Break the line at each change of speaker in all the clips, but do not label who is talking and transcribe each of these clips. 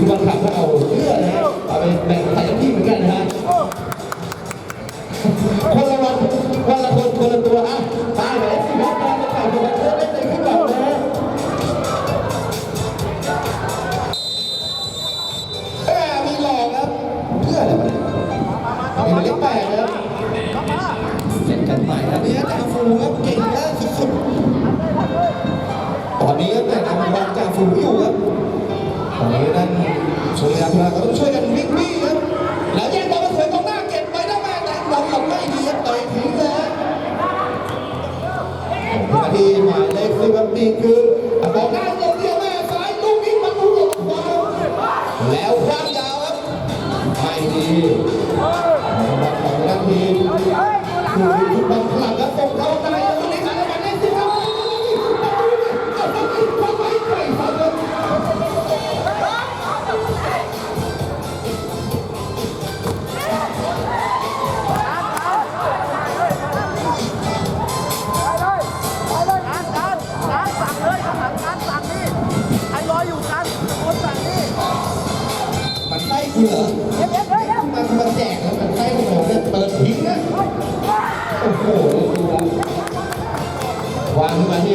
ください。Good. วางขึ้นมาที่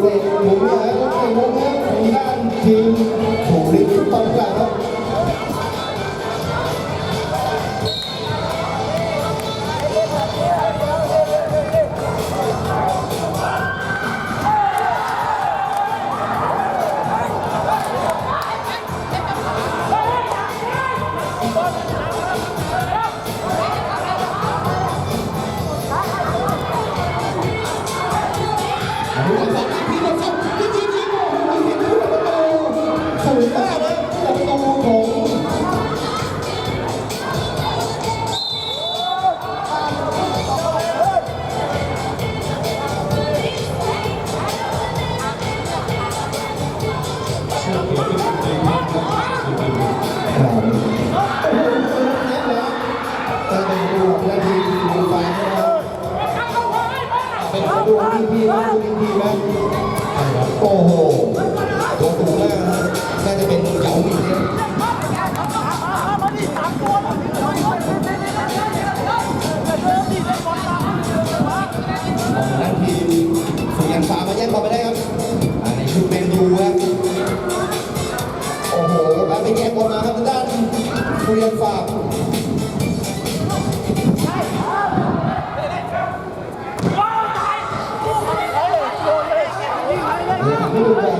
เสกผองานและผลงานของด้านทีม Thank you.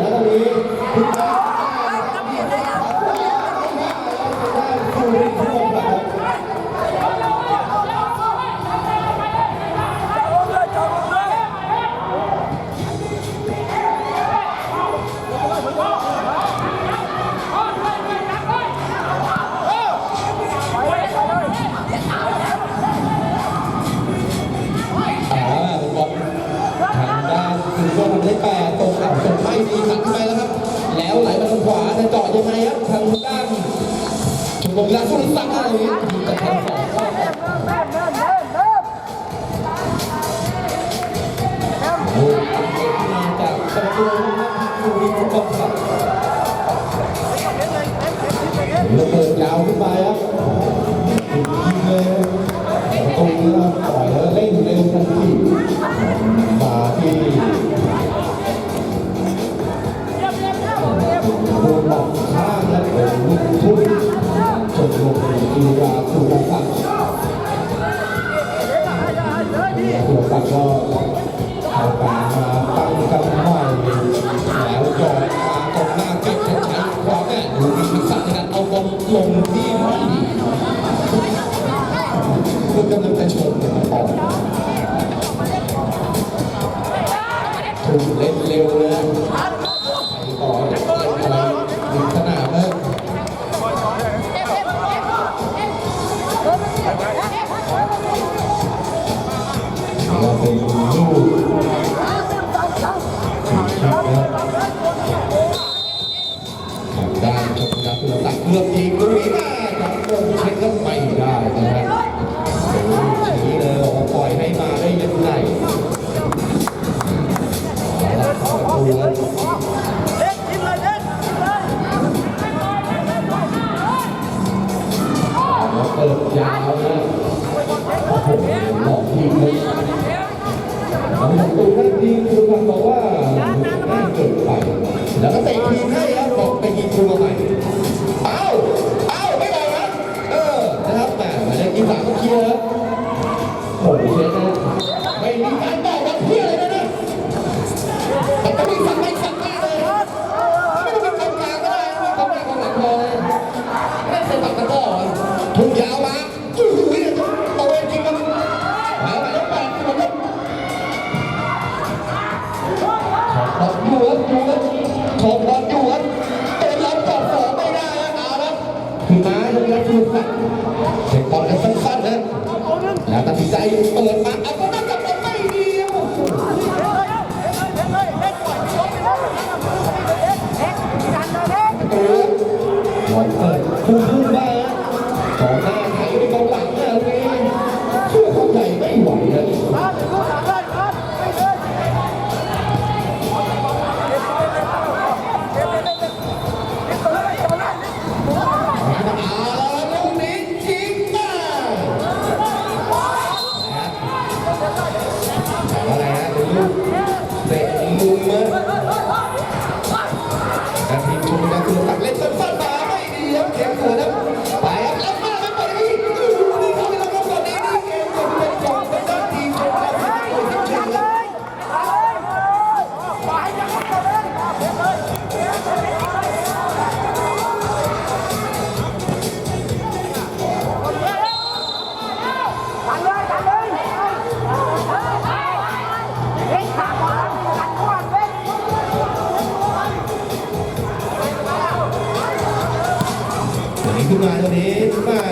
ดูมาแล้วทางด้านถุงลมและสุนทรภาพนี้กับทางสอง pasó. I'm not full ถึงขึ้นมาตัวนี้มา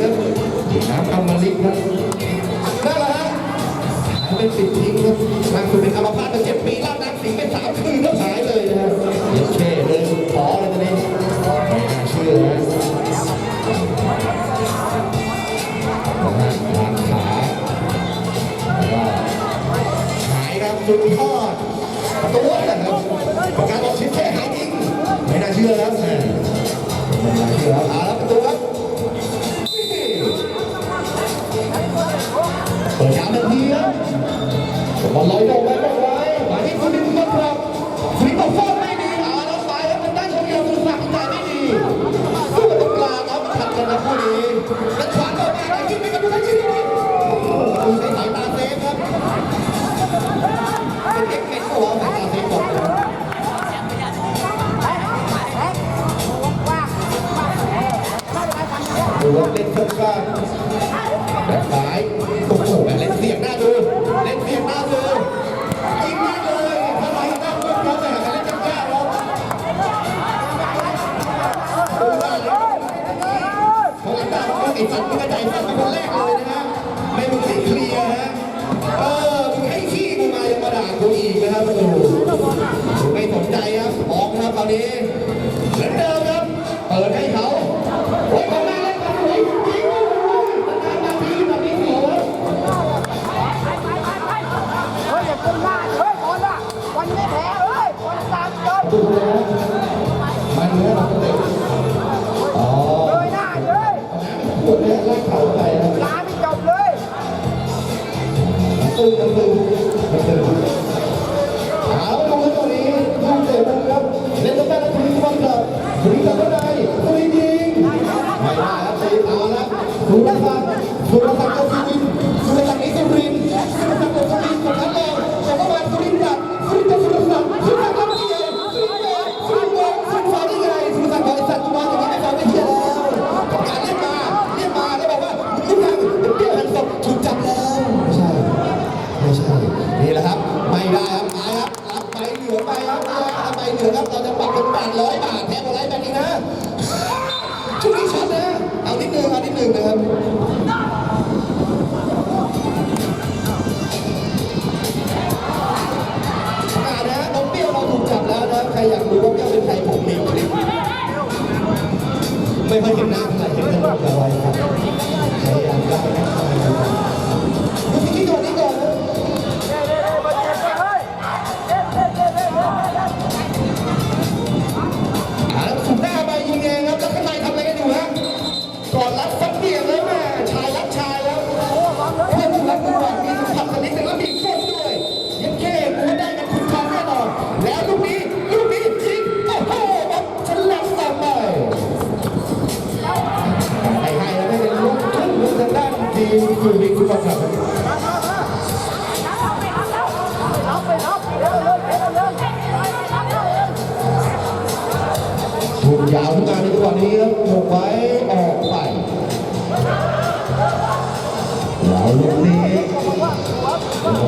ครับน้ำอมฤตครับนั่นแหละฮะหายเป็นสิบทิ้งครับบางค
นเป็
นอัม
พาต
มาเจ็บปีร่างน้ำสีเป็นสามคืนแล้วหายเลยนะฮะเดี๋เช่เลยขอเลยตอนนี้ไม่น่าเชื่อนะทางขาแล้วก็หายครับสุดยอด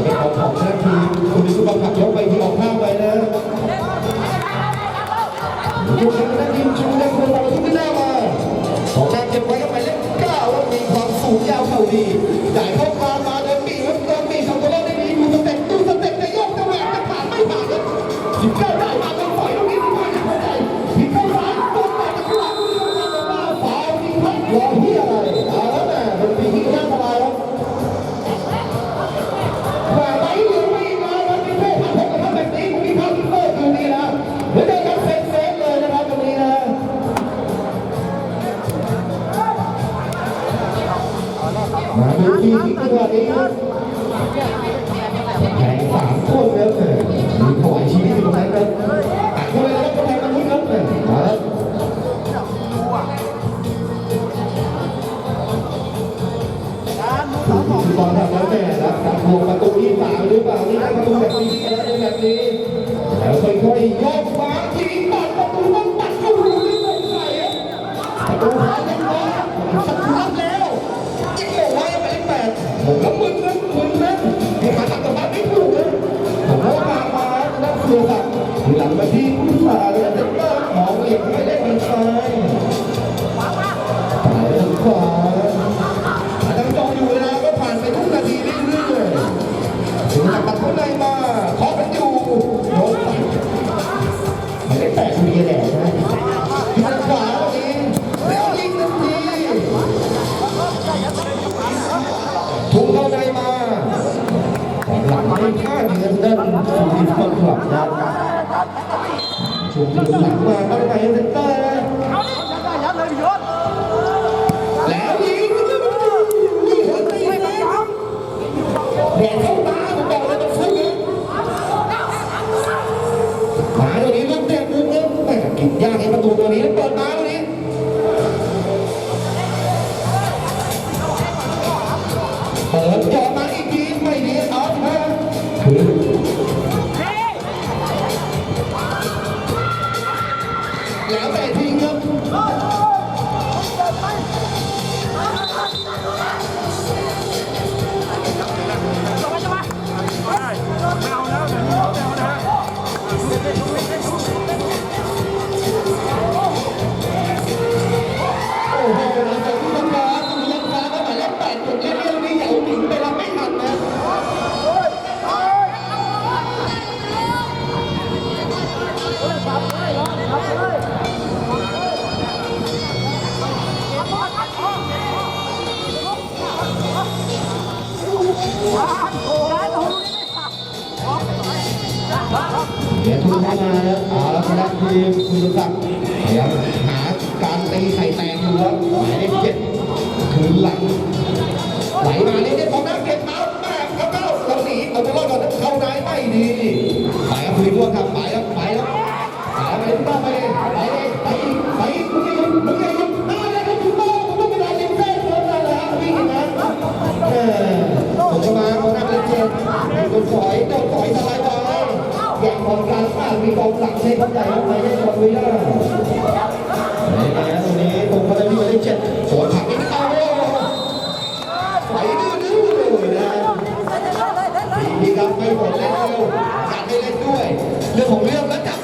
เป็นของของหน้ทีมคุณมีสุขภา
พโยก
ไปที่ออกข้างไปนะยกหน้าทีมชุได้เพื่อน
เรา
ทุกที่หน้ามาของการเก็บไว้กัไหมเลขเก้าวมีความสูงยาวเท่าดีใหญ่เข้ามา มาดูที่ที่ทีแหวะนี้แข่งสามคนครับเนี่ยมีถอยชีวิตอยู่ตรงนั้นครับตัดเข้าไปแล้วก็แทงกันที่ครับเนี่ยมาแวอลทำแล้วแม่นรับรับวงประตูที่สามหรือเปล่านี่ประตูแบบนี้แบบนี้แล้วค่อยๆยก หลังมาตั้งใจเซ็นเตอร์นะแล้วยิงนี่หัวใจเล
ย
แดดเข้าตาผมบอกเลยต้องใช้เงินหมาตัวนี้ต้องเตะ
มุม
เงินแต่กินยาก ผมจะมาผมนำเป็นเจนผมถอยต้องถอยสไลด์มาอย่างของกลางบ้านมีกองหลังให้เขาใหญ่เข้าไปให้คนวิ่งได้ตรงนี้ตรงเขาจะมีเลขเจ็ดสวนถักนี่เอาไหลดื้อเลยนะดีครับไปหมดเล่วอยากให้เล่นด้วย เรื่องของเรื่องแล้วจับ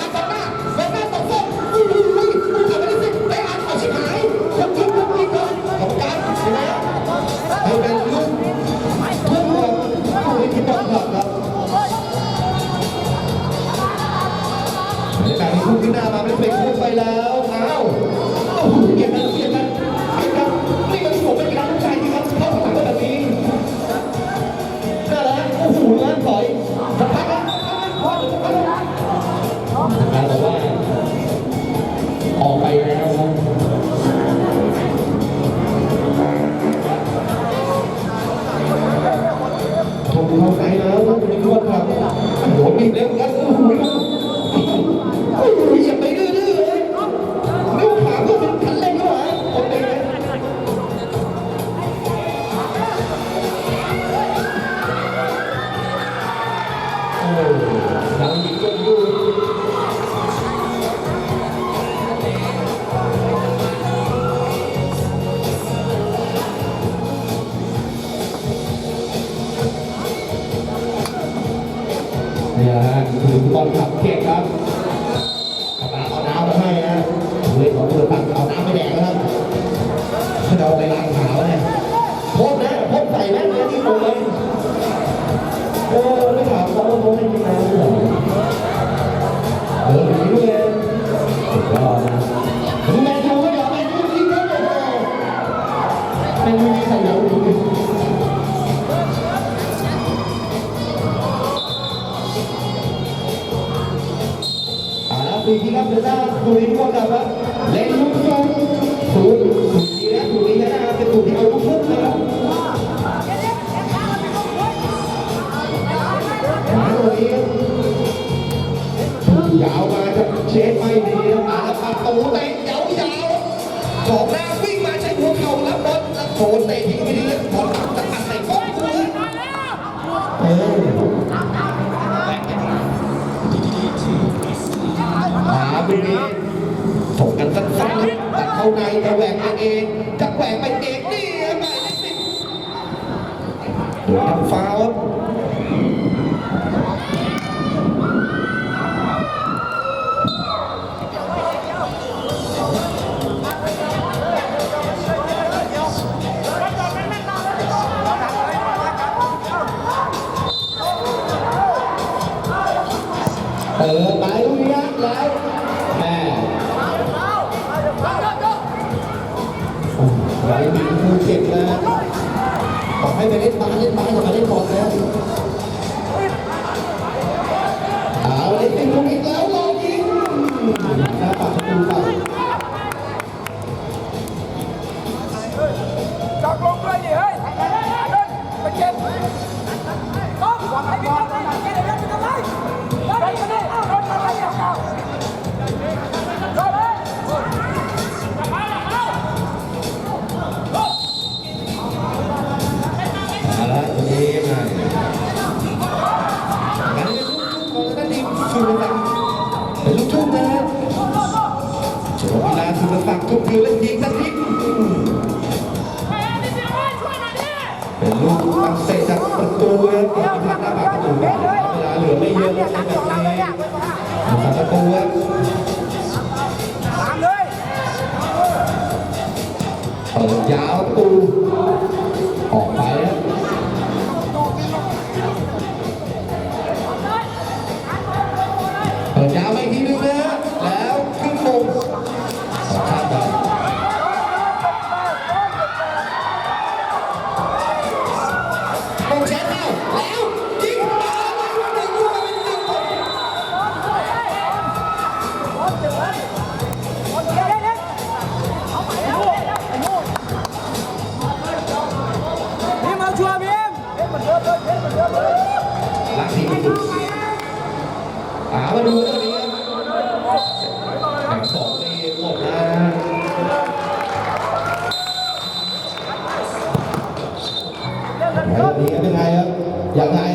กองทัพเขตครับ ทีทีครับเดินหาสุรินทร์ก็กลัครับเล่นลูกสูงสูงดีนะสุรินทร์นะครับเป็รินทร์เอาลูกพุ่งนะครับขาตัวยาวมาจะเช็ดไม่ดีนะมาแล้วตูเตะยาวๆของหน้าวิ่งมาใช้หัวเข่ารับบอลแล้วโถเตะทิ้งไปดีเลยบอล ลูกนี้ส่งกันสั้นๆแต่เข้าในจะแหวกไปเองจะแหวกไปเองนี่ไงสิโดนทำฟาวครั เปิดยาวตูออกไปแล้ว ครับยังไง